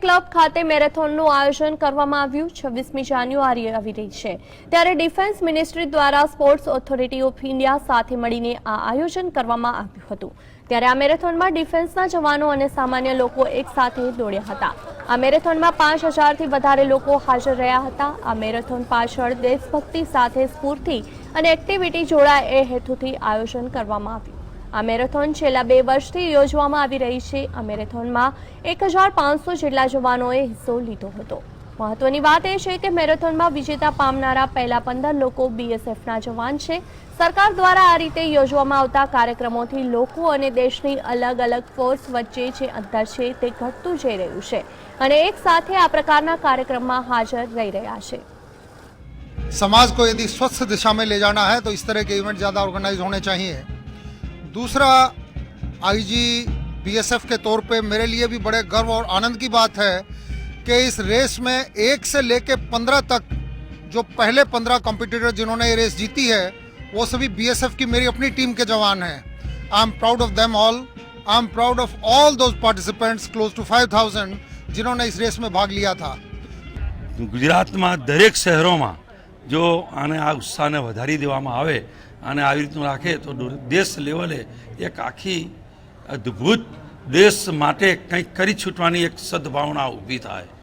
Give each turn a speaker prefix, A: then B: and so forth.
A: Club ખાતે મેરેથોનનું આયોજન કરવામાં આવ્યું. છવ્વીસમી જાન્યુઆરી આવી રહી છે. ત્યારે ડિફેન્સ મિનિસ્ટ્રી દ્વારા સ્પોર્ટ્સ ઓથોરિટી ઓફ ઇન્ડિયા સાથે મળીને આ આયોજન કરવામાં આવ્યું હતું. ત્યારે આ મેરેથોનમાં ડિફેન્સના જવાનો અને સામાન્ય લોકો એક સાથે દોડ્યા હતા. આ મેરેથોનમાં પાંચ હજારથી વધારે લોકો હાજર રહ્યા હતા. આ મેરેથોન પાછળ દેશભક્તિ સાથે સ્ફૂર્તિ અને એક્ટિવિટી જોડાય એ હેતુથી આયોજન કરવામાં આવ્યું. આ મેરેથોન છેલ્લા બે વર્ષથી યોજવામાં આવી રહી છે આ મેરેથોનમાં એક હજાર પાંચસો જેટલા જવાનોએ હિસ્સો લીધો હતો મહત્વની વાત એ છે કે મેરેથોનમાં વિજેતા પામનારા પહેલા પંદર લોકો બીએસએફના જવાન છે સરકાર દ્વારા આ રીતે યોજવામાં આવતા કાર્યક્રમોથી લોકો અને દેશની અલગ અલગ ફોર્સ વચ્ચે જે અંતર છે તે ઘટતું જઈ રહ્યું છે અને એક સાથે આ પ્રકારના કાર્યક્રમમાં હાજર રહી રહ્યા છે
B: समाज को यदि स्वस्थ दिशा में ले जाना है तो इस तरह के इवेंट ज़्यादा ऑर्गेनाइज होने चाहिए दूसरा आईजी बीएसएफ के तौर पे मेरे लिए भी बड़े गर्व और आनंद की बात है कि इस रेस में एक से लेके पंद्रह तक जो पहले पंद्रह कॉम्पिटिटर जिन्होंने ये रेस जीती है वो सभी बीएसएफ की मेरी अपनी टीम के जवान हैं I am proud of them all I am proud of all those participants close to five thousand जिन्होंने इस रेस में भाग लिया था
C: ગુજરાતમાં દરેક શહેરોમાં જો આને આ ઉત્સાહને વધારી દેવામાં આવે અને આવી રીતનું રાખે તો દેશ લેવલે એક આખી અદ્ભુત દેશ માટે કંઈક કરી છૂટવાની એક સદભાવના ઊભી થાય.